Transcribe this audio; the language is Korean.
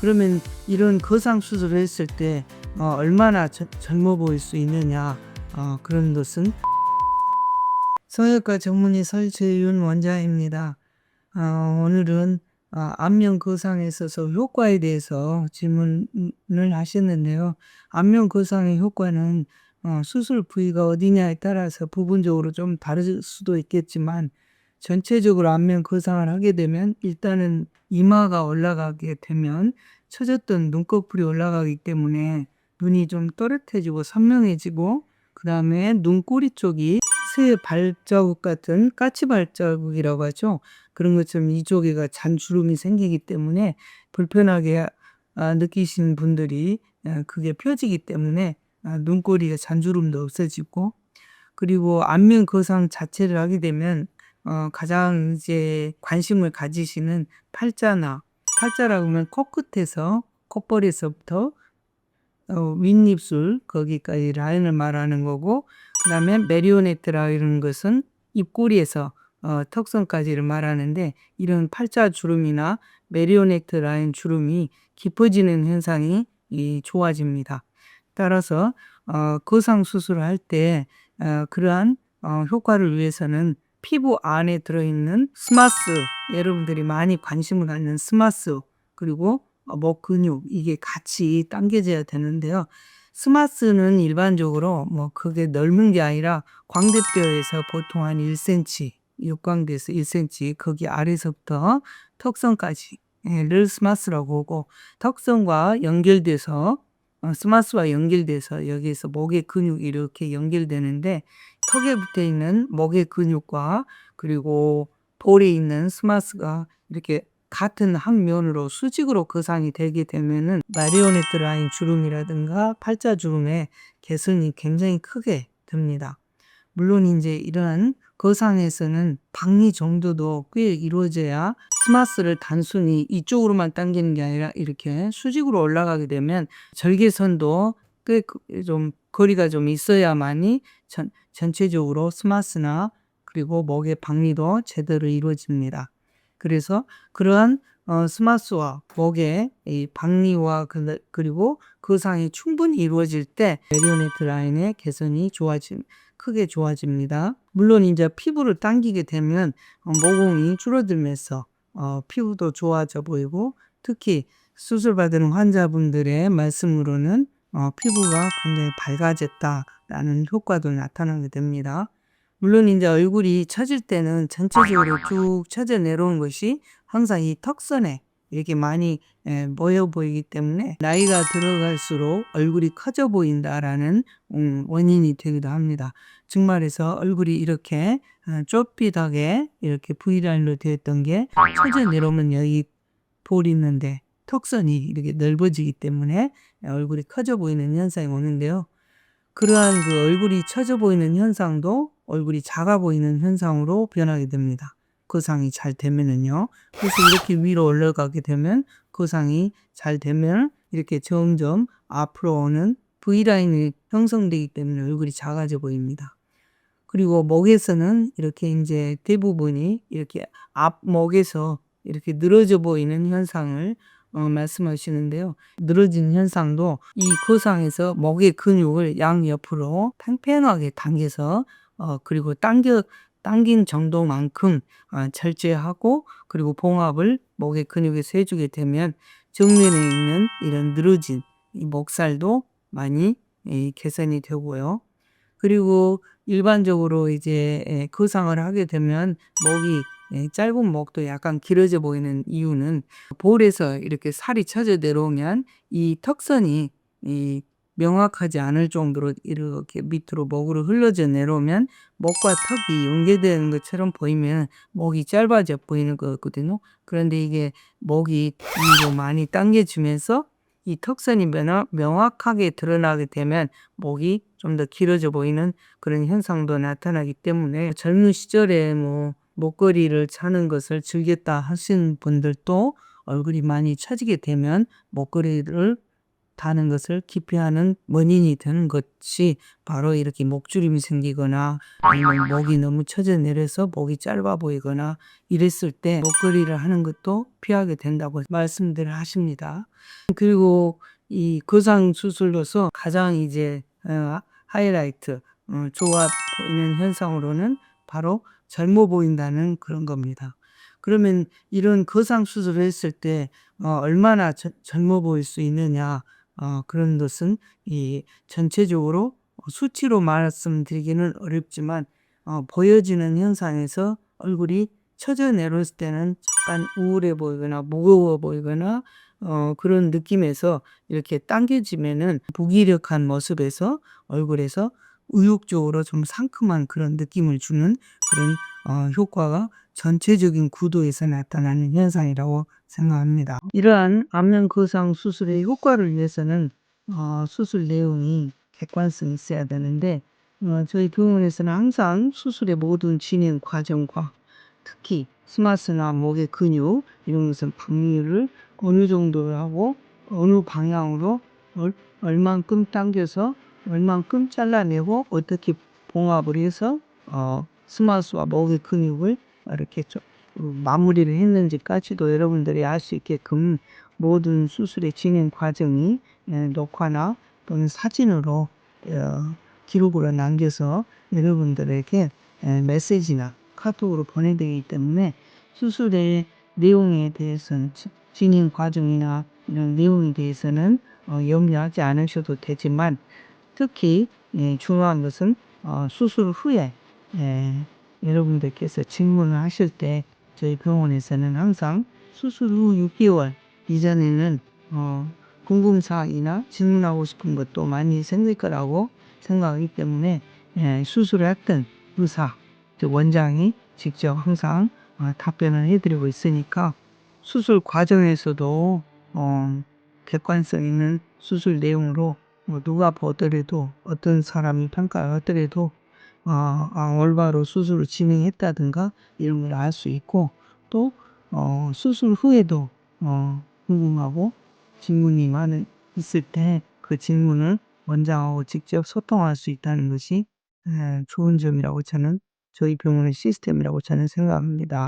그러면 이런 거상 수술을 했을 때 어, 얼마나 저- 젊어 보일 수 있느냐 어, 그런 것은 성형외과 전문의 설재윤 원장입니다. 어, 오늘은 아, 안면 거상에 있어서 효과에 대해서 질문을 하셨는데요. 안면 거상의 효과는 어, 수술 부위가 어디냐에 따라서 부분적으로 좀 다를 수도 있겠지만 전체적으로 안면 거상을 하게 되면 일단은 이마가 올라가게 되면 처졌던 눈꺼풀이 올라가기 때문에 눈이 좀 또렷해지고 선명해지고 그 다음에 눈꼬리 쪽이 새 발자국 같은 까치 발자국이라고 하죠. 그런 것처럼 이쪽에가 잔주름이 생기기 때문에 불편하게 아, 느끼시는 분들이 아, 그게 펴지기 때문에 아, 눈꼬리에 잔주름도 없어지고 그리고 안면 거상 자체를 하게 되면 어, 가장 이제 관심을 가지시는 팔자나 팔자라고 하면 코끝에서 콧볼에서부터 어, 윗입술 거기까지 라인을 말하는 거고 그 다음에 메리오네트라 이런 것은 입꼬리에서 어, 턱선까지를 말하는데 이런 팔자 주름이나 메리오네트 라인 주름이 깊어지는 현상이 이, 좋아집니다. 따라서 어, 거상 수술을 할때 어, 그러한 어, 효과를 위해서는 피부 안에 들어있는 스마스 여러분들이 많이 관심을 갖는 스마스 그리고 어, 목 근육 이게 같이 당겨져야 되는데요. 스마스는 일반적으로 뭐 그게 넓은 게 아니라 광대뼈에서 보통 한 1cm, 육광대에서 1cm 거기 아래서부터 턱선까지 를 스마스라고 하고 턱선과 연결돼서 어, 스마스와 연결돼서 여기에서 목의 근육이 이렇게 연결되는데 턱에 붙어 있는 목의 근육과 그리고 볼에 있는 스마스가 이렇게 같은 항면으로 수직으로 거상이 되게 되면은 마리오네트 라인 주름이라든가 팔자 주름의 개선이 굉장히 크게 됩니다. 물론 이제 이러한 거상에서는 박리 정도도 꽤 이루어져야 스마스를 단순히 이쪽으로만 당기는 게 아니라 이렇게 수직으로 올라가게 되면 절개선도 꽤좀 거리가 좀 있어야만이 전, 전체적으로 스마스나 그리고 목의 박리도 제대로 이루어집니다. 그래서 그러한 어, 스마스와 목의 이 박리와 그, 그리고 거상이 충분히 이루어질 때 메리오네트 라인의 개선이 좋아짐 크게 좋아집니다. 물론 이제 피부를 당기게 되면 어, 모공이 줄어들면서 어, 피부도 좋아져 보이고 특히 수술 받은 환자분들의 말씀으로는 어, 피부가 굉장히 밝아졌다라는 효과도 나타나게 됩니다. 물론 이제 얼굴이 처질 때는 전체적으로 쭉 처져 내려온 것이 항상 이 턱선에 이렇게 많이 에, 모여 보이기 때문에 나이가 들어갈수록 얼굴이 커져 보인다라는 음, 원인이 되기도 합니다. 즉 말해서 얼굴이 이렇게 어, 좁비하게 이렇게 V라인으로 되었던 게 처져 내려오면 여기 볼이 있는데 턱선이 이렇게 넓어지기 때문에 얼굴이 커져 보이는 현상이 오는데요. 그러한 그 얼굴이 처져 보이는 현상도 얼굴이 작아 보이는 현상으로 변하게 됩니다. 거상이 잘 되면은요. 그래서 이렇게 위로 올라가게 되면 거상이 잘 되면 이렇게 점점 앞으로 오는 V라인이 형성되기 때문에 얼굴이 작아져 보입니다. 그리고 목에서는 이렇게 이제 대부분이 이렇게 앞목에서 이렇게 늘어져 보이는 현상을 어, 말씀하시는데요. 늘어진 현상도 이 거상에서 목의 근육을 양옆으로 팽팽하게 당겨서 어, 그리고 당겨 당긴 정도만큼 어, 절제하고 그리고 봉합을 목의 근육에서 해주게 되면 정면에 있는 이런 늘어진 이 목살도 많이 이, 개선이 되고요. 그리고 일반적으로 이제 에, 거상을 하게 되면 목이 예, 짧은 목도 약간 길어져 보이는 이유는 볼에서 이렇게 살이 쳐져 내려오면 이 턱선이 이 명확하지 않을 정도로 이렇게 밑으로 목으로 흘러져 내려오면 목과 턱이 연계되는 것처럼 보이면 목이 짧아져 보이는 거거든요. 그런데 이게 목이 위로 많이 당겨지면서 이 턱선이 명- 명확하게 드러나게 되면 목이 좀 더 길어져 보이는 그런 현상도 나타나기 때문에 젊은 시절에 뭐 목걸이를 차는 것을 즐겼다 하시는 분들도 얼굴이 많이 처지게 되면 목걸이를 타는 것을 기피하는 원인이 되는 것이 바로 이렇게 목주름이 생기거나 아니면 목이 너무 처져 내려서 목이 짧아 보이거나 이랬을 때 목걸이를 하는 것도 피하게 된다고 말씀들을 하십니다. 그리고 이 거상 수술로서 가장 이제 어, 하이라이트 어, 좋아 보이는 현상으로는 바로 젊어 보인다는 그런 겁니다. 그러면 이런 거상 수술을 했을 때 어, 얼마나 저- 젊어 보일 수 있느냐 어, 그런 것은 이 전체적으로 수치로 말씀드리기는 어렵지만 어, 보여지는 현상에서 얼굴이 처져 내려올 때는 약간 우울해 보이거나 무거워 보이거나 어, 그런 느낌에서 이렇게 당겨지면은 무기력한 모습에서 얼굴에서 의욕적으로 좀 상큼한 그런 느낌을 주는 그런 어, 효과가 전체적인 구도에서 나타나는 현상이라고 생각합니다. 이러한 안면 거상 수술의 효과를 위해서는 어, 수술 내용이 객관성이 있어야 되는데 어, 저희 병원에서는 항상 수술의 모든 진행 과정과 특히 스마스나 목의 근육 이런 것은 방류를 어느 정도 하고 어느 방향으로 얼, 얼만큼 당겨서 얼만큼 잘라내고 어떻게 봉합을 해서 어, 스마스와 목의 근육을 이렇게 좀 마무리를 했는지까지도 여러분들이 알 수 있게끔 모든 수술의 진행 과정이 예, 녹화나 또는 사진으로 어, 기록으로 남겨서 여러분들에게 예, 메시지나 카톡으로 보내드리기 때문에 수술의 내용에 대해서는 지- 진행 과정이나 이런 내용에 대해서는 어, 염려하지 않으셔도 되지만 특히 예, 중요한 것은 어, 수술 후에 예, 여러분들께서 질문을 하실 때 저희 병원에서는 항상 수술 후 6개월 이전에는 어, 궁금사항이나 질문하고 싶은 것도 많이 생길 거라고 생각하기 때문에 예, 수술을 했던 의사, 즉 원장이 직접 항상 어, 답변을 해드리고 있으니까 수술 과정에서도 어, 객관성 있는 수술 내용으로 뭐 누가 보더라도 어떤 사람이 평가를 하더라도 아, 아, 올바로 수술을 진행했다든가 이런 걸 알 수 있고 또 어, 수술 후에도 어, 궁금하고 질문이 많은 있을 때 그 질문을 원장하고 직접 소통할 수 있다는 것이 에, 좋은 점이라고 저는 저희 병원의 시스템이라고 저는 생각합니다.